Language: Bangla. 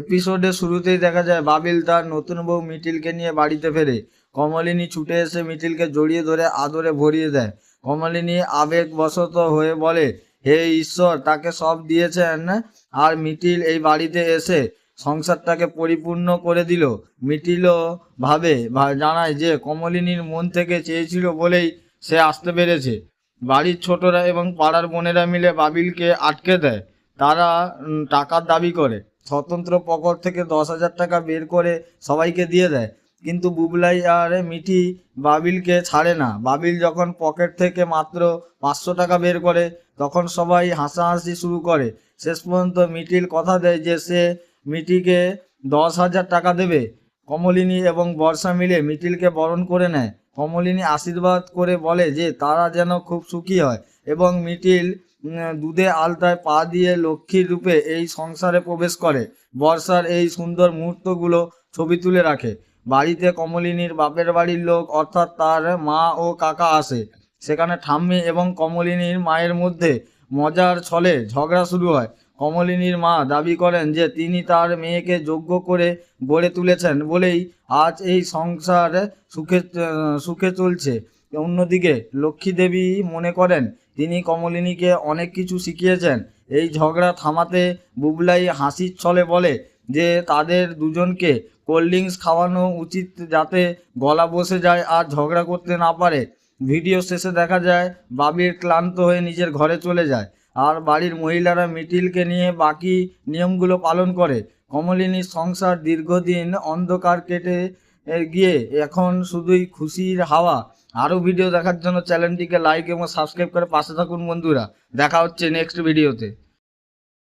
এপিসোডে শুরুতেই দেখা যায় বাবিল তার নতুন বউ মিটিলকে নিয়ে বাড়িতে ফেরে। কমলিনী ছুটে এসে মিটিলকে জড়িয়ে ধরে আদরে ভরিয়ে দেয়। কমলিনী আবেগবশত হয়ে বলে, হে ঈশ্বর, তাকে সব দিয়েছেন আর মিটিল এই বাড়িতে এসে সংসারটাকে পরিপূর্ণ করে দিল। মিটিলও ভাবে জানায় যে কমলিনীর মন থেকে চেয়েছিল বলেই সে আসতে পেরেছে। বাড়ির ছোটরা এবং পাড়ার বোনেরা মিলে বাবিলকে আটকে দেয়। তারা টাকার দাবি করে। স্বতন্ত্র পকেট থেকে দশ হাজার টাকা বের করে সবাইকে দিয়ে দেয়। কিন্তু বুবলাই আর মিঠি বাবিলকে ছাড়ে না। বাবিল যখন পকেট থেকে মাত্র পাঁচশো টাকা বের করে, তখন সবাই হাসাহাসি শুরু করে। শেষ পর্যন্ত মিটিল কথা দেয় যে, সে মিটিকে দশ হাজার টাকা দেবে। কমলিনী এবং বর্ষা মিলে মিটিলকে বরণ করে নেয়। কমলিনী আশীর্বাদ করে বলে যে, তারা যেন খুব সুখী হয় এবং মিটিল দুধে আলতায় পা দিয়ে লক্ষ্মীর রূপে এই সংসারে প্রবেশ করে। বর্ষার এই সুন্দর মুহূর্তগুলো ছবি তুলে রাখে। বাড়িতে কমলিনীর বাপের বাড়ির লোক অর্থাৎ তার মা ও কাকা আসে। সেখানে ঠাম্মি এবং কমলিনীর মায়ের মধ্যে মজার ছলে ঝগড়া শুরু হয়। কমলিনীর মা দাবি করেন যে তিনি তার মেয়েকে যোগ্য করে গড়ে তুলেছেন বলেই আজ এই সংসার সুখে সুখে চলছে। অন্যদিকে লক্ষ্মী দেবী মনে করেন, তিনি কমলিনীকে অনেক কিছু শিখিয়েছেন। এই ঝগড়া থামাতে বুবলাই হাসির ছলে বলে যে, তাদের দুজনকে কোল্ড ড্রিঙ্কস খাওয়ানো উচিত যাতে গলা বসে যায় আর ঝগড়া করতে না পারে। ভিডিও শেষে দেখা যায়, বাবির ক্লান্ত হয়ে নিজের ঘরে চলে যায় আর বাড়ির মহিলারা মিটিলকে নিয়ে বাকি নিয়মগুলো পালন করে। কমলিনীর সংসার দীর্ঘদিন অন্ধকার কেটে গিয়ে এখন শুধুই খুশির হাওয়া। আরও ভিডিও দেখার জন্য চ্যানেলটিকে লাইক এবং সাবস্ক্রাইব করে পাশে থাকুন বন্ধুরা। দেখা হচ্ছে নেক্সট ভিডিওতে